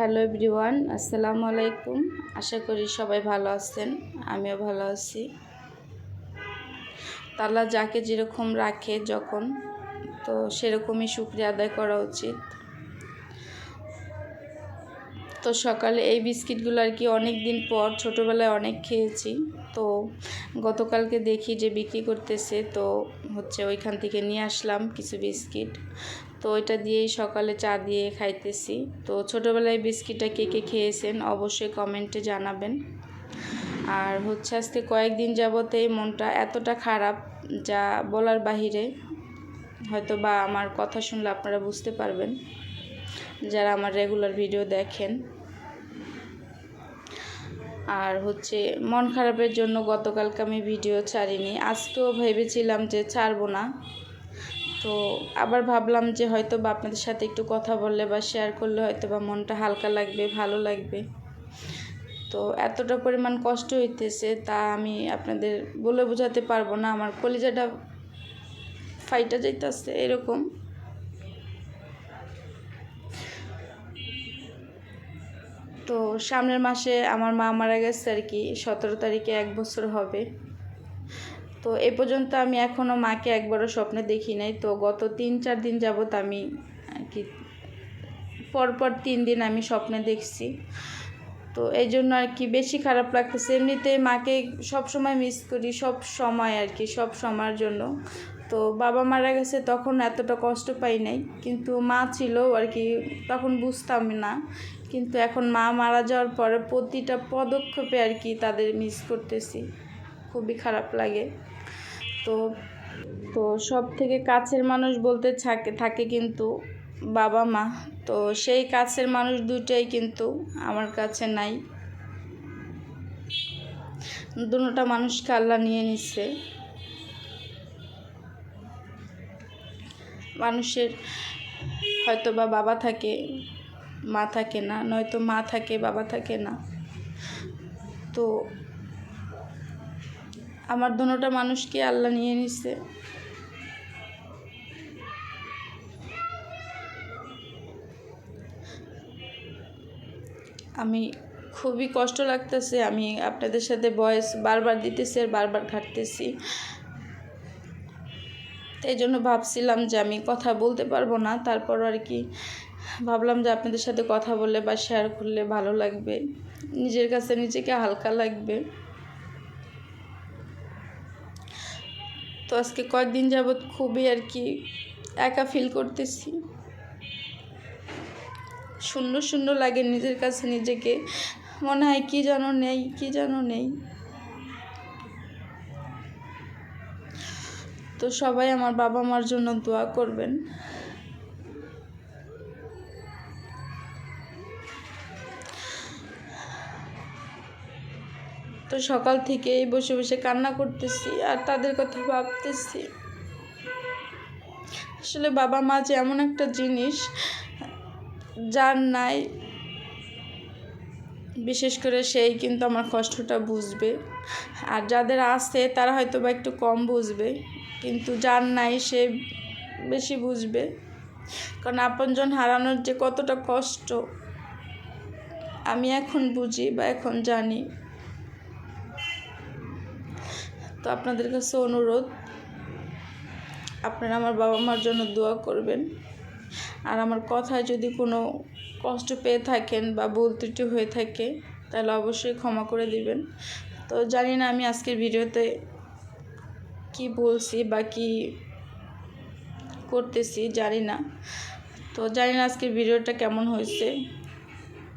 Hello everyone, আসসালামু আলাইকুম। আশা করি সবাই ভালো আছেন, আমিও ভালো আছি। তালা যাকে যেরকম রাখে যখন, তো সেরকমই শুক্রিয়া আদায় করা উচিত। তো সকালে এই বিস্কিটগুলো আর কি অনেক দিন পর, ছোটোবেলায় অনেক খেয়েছি। তো গতকালকে দেখি যে বিক্রি করতেছে, তো হচ্ছে ওইখান থেকে নিয়ে আসলাম কিছু বিস্কিট। তো ওইটা দিয়েই সকালে চা দিয়ে খাইতেছি। তো ছোটোবেলায় বিস্কিটটা কে কে খেয়েছেন অবশ্যই কমেন্টে জানাবেন। আর হচ্ছে আজকে কয়েকদিন যাবতে মনটা এতটা খারাপ যা বলার বাহিরে হয়তো বা আমার কথা শুনলে আপনারা বুঝতে পারবেন। যারা আমার রেগুলার ভিডিও দেখেন। আর হচ্ছে মন খারাপের জন্য গতকালকে আমি ভিডিও ছাড়িনি। আজকেও ভেবেছিলাম যে ছাড়বো না। তো আবার ভাবলাম যে হয়তো বা আপনাদের সাথে একটু কথা বললে বা শেয়ার করলে হয়তো বা মনটা হালকা লাগবে, ভালো লাগবে। তো এতটা পরিমাণ কষ্ট হইতেছে তা আমি আপনাদের বলে বোঝাতে পারব না। আমার কলিজাটা ফাইটা যাইতেছে, এরকম। তো সামনের মাসে আমার মা মারা গেছে আর কি, সতেরো তারিখে এক বছর হবে। তো এ পর্যন্ত আমি এখনও মাকে একবারও স্বপ্নে দেখি নাই। তো গত তিন চার দিন যাবত আমি আর কি, পরপর তিন দিন আমি স্বপ্নে দেখছি। তো এই জন্য আর কি বেশি খারাপ লাগতেছে। এমনিতে মাকে সব সময় মিস করি, সব সময় আর কি, সব সময়ের জন্য। তো বাবা মারা গেছে তখন এতটা কষ্ট পাই নাই। কিন্তু মা ছিল আর কি, তখন বুঝতাম না কিন্তু এখন মা মারা যাওয়ার পরে প্রতিটা পদক্ষেপে আর কি তাদের মিস করতেছি। খুবই খারাপ লাগে। তো তো সব থেকে কাছের মানুষ বলতে থাকে থাকে কিন্তু বাবা মা। তো সেই কাছের মানুষ দুটাই কিন্তু আমার কাছে নাই। দুটা মানুষকে আল্লাহ নিয়ে নিচ্ছে মানুষের হয়তো বা বাবা থাকে মা থাকে না, নয়তো মা থাকে, বাবা থাকে না। তো আমার দুটা মানুষকে আল্লাহ নিয়ে নিছে। আমি খুবই কষ্ট লাগতেছে, আমি আপনাদের সাথে বয়স বারবার দিতেছি আর বারবার ঘাটতেছি। এই জন্য ভাবছিলাম যে আমি কথা বলতে পারব না, তারপর আর কি ভাবলাম যে আপনাদের সাথে কথা বললে বা শেয়ার করলে ভালো লাগবে। নিজের কাছে নিজেকে হালকা লাগবে। তো আজকে কয়েকদিন যাবৎ খুবই আর কি একা ফিল করতেছি। শূন্য শূন্য লাগে নিজের কাছে নিজেকে। মনে হয় কী যেন নেই, কী যেন নেই। তো সবাই আমার বাবা মার জন্য দোয়া করবেন। তো সকাল থেকেই বসে বসে কান্না করতেছি আর তাদের কথা ভাবতেছি। আসলে বাবা মা যে এমন একটা জিনিস যার নাই, বিশেষ করে সেই কিন্তু আমার কষ্টটা বুঝবে। আর যাদের আছে তারা হয়তো বা একটু কম বুঝবে, কিন্তু যার নাই সে বেশি বুঝবে। কারণ আপনজন হারানোর যে কতটা কষ্ট, আমি এখন বুঝি বা এখন জানি। তো আপনাদের কাছে অনুরোধ, আপনারা আমার বাবা মার জন্য দোয়া করবেন। আর আমার কথায় যদি কোনো কষ্ট পেয়ে থাকেন বা ভুল ত্রুটি হয়ে থাকে, তাহলে অবশ্যই ক্ষমা করে দিবেন। তো জানি না আমি আজকের ভিডিওতে কি বলছি বা কি করতেছি, জানি না। তো জানি না আজকের ভিডিওটা কেমন হয়েছে।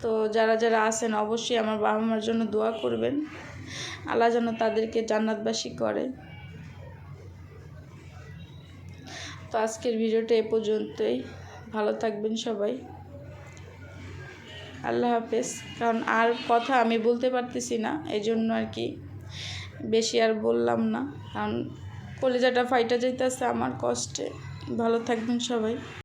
তো যারা যারা আছেন, অবশ্যই আমার বাবা মার জন্য দোয়া করবেন। আল্লাহ যেন তাদেরকে জান্নাতবাসী করে। তো আজকের ভিডিওটা এ পর্যন্তই। ভালো থাকবেন সবাই। আল্লাহ হাফেজ। কারণ আর কথা আমি বলতে পারতেছি না এই জন্য আর কি বেশি আর বললাম না। কারণ কলেজাটা ফাইটা যাইতেছে আমার কষ্টে। ভালো থাকবেন সবাই।